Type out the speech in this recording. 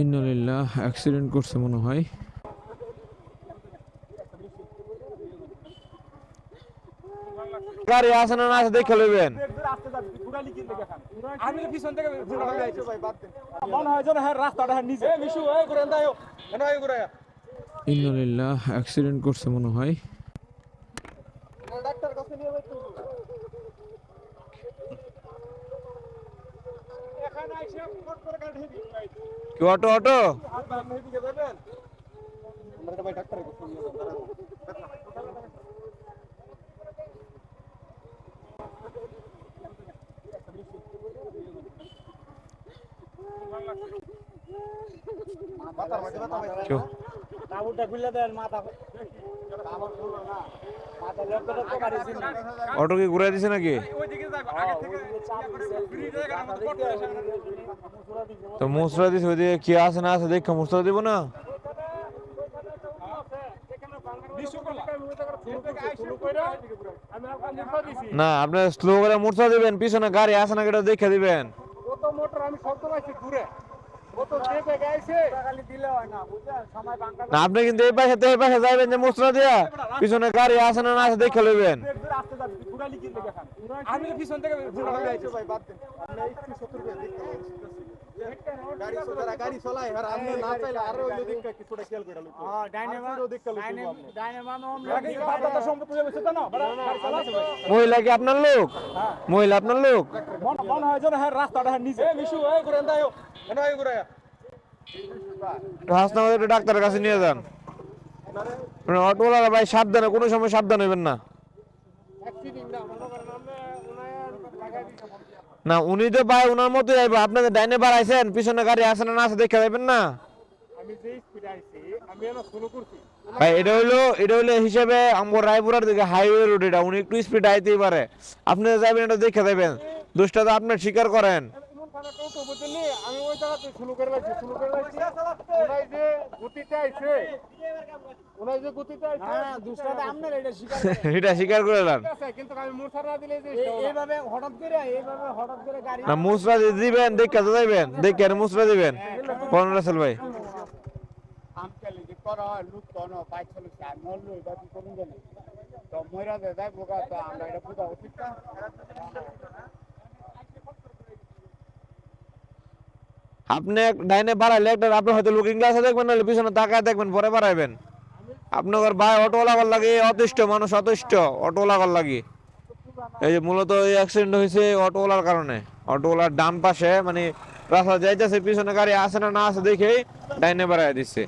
ইন্নালিল্লাহ accident করছে মনে হয়। গাড়ি আছে না না আছে দেখে লইবেন। আমি পিছন থেকে মনে হয় যেন হ্যাঁ রাস্তাটা হ্যাঁ নিচে মিশু এই করে দাও এই করে ইন্নালিল্লাহ অ্যাক্সিডেন্ট করছে মনে হয়। ডাক্তার কাছে নিয়ে যাই এখানে আইসে ফট করে গাড়ি দিই। কি অটো অটো? এদিকে যাবেন আমরা ভাই ডাক্তারের কাছে নিয়ে যাব কেউ কাপড়টা খুলে দেন মাথা কাপড় খুলো না। মাথা লক্ষ্য লক্ষ্য বাড়িয়েছি না অটো কি ঘুরে দিছে নাকি? তো মুসরা দিছে। ওইদিকে কি আছে না আছে দেখে মুসরা দিব না? না আপনি স্লো করে মুসরা দিবেন পিছনে গাড়ি আছে না এটা দেখে দিবেন। কত মোটর আমি শব্দ পাইছি ঘুরে। না বুঝছেন সময় বাঙ্কা না আপনি কিন্তু এই পাশে এই পাশে যাবেন যে মুসরা দিয়া। পিছনে গাড়ি আছে না আছে দেখে লইবেন। আসতে যাবে ঘুরালি কি লেগে খান আমি পিছন থেকে ভাই বাদ দেন আপনি একটু সত্তর দেখতে গাড়ি চলা গাড়ি চলাই আর আপনি না চাইলে আরও ওই দিকটা কিছুটা খেয়াল করে লইতে হ্যাঁ ডাইনেমা ডাইনেমা ডাইনেমা আপনি বাবা সম্পত্তি হয়ে গেছে না বড় গাড়ি চালাছে মহিলা কি আপনার লোক? মহিলা আপনার লোক? মন হয় যেন হ্যাঁ রাস্তাটা হ্যাঁ মিশু এই দাও ডাক্তারের কাছে নিয়ে যান। অটোওয়ালা ভাই সাবধানে, কোনো সময় সাবধান হইবেন না। না মনে আমরা উনি তো ভাই ওনার মতো যাইবো, আপনাদের ডাইনে বাড়াইছেন, পিছনে গাড়ি আছে না আছে দেখে যাবেন না? ভাই, এটা হইল এটা হইল হিসেবে আমগো রায়পুরার দিকে হাইওয়ে রোড এটা উনি একটু স্পিড আইতেই পারে। আপনি যাবেন এটা দেখে যাবেন দোষটা তো আপনি স্বীকার করেন। এমন টোটো বুঝলি? আমি ওই জায়গাতে শুরু করে লাগছি শুরু করে লাগছি ওনাই যে গতিতে আইছে ওনাই যে গতিতে আইছে হ্যাঁ দুসরাতে আপনার এটা শিকার এটা স্বীকার করে নেন কিন্তু আমি মোরসা না দিলে যে এইভাবে হঠাৎ করে এইভাবে হঠাৎ করে গাড়ি না মুসরা দিবেন দেখে তো যাইবেন দেখে আর মুসরা দিবেন। কোন রাসেল ভাই। আমকালি যে করা হয় লুক কোন বাইক চালাচ্ছে আর মরলো এটা কি করুন জানে। তো মইরা দে দেয় বোকা তো আমরা এটা বুঝা উচিত না। আপনি ডাইনে বাড়াইলে একটা আপনি হয়তো লুকিং গ্লাসে দেখবেন, নাহলে পিছনে তাকায় দেখবেন, পরে বাড়াইবেন। আপনার ভাই অটোওয়ালা কর লাগে, অতিষ্ঠ মানুষ, অতিষ্ঠ অটোওয়ালা কর লাগে। এই যে মূলত এই অ্যাক্সিডেন্ট হয়েছে অটোওয়ালার কারণে। অটোওয়ালার ডান পাশে মানে রাস্তা যাইতেছে, পিছনে গাড়ি আছে না না আছে দেখেই ডাইনে বাড়াই দিচ্ছে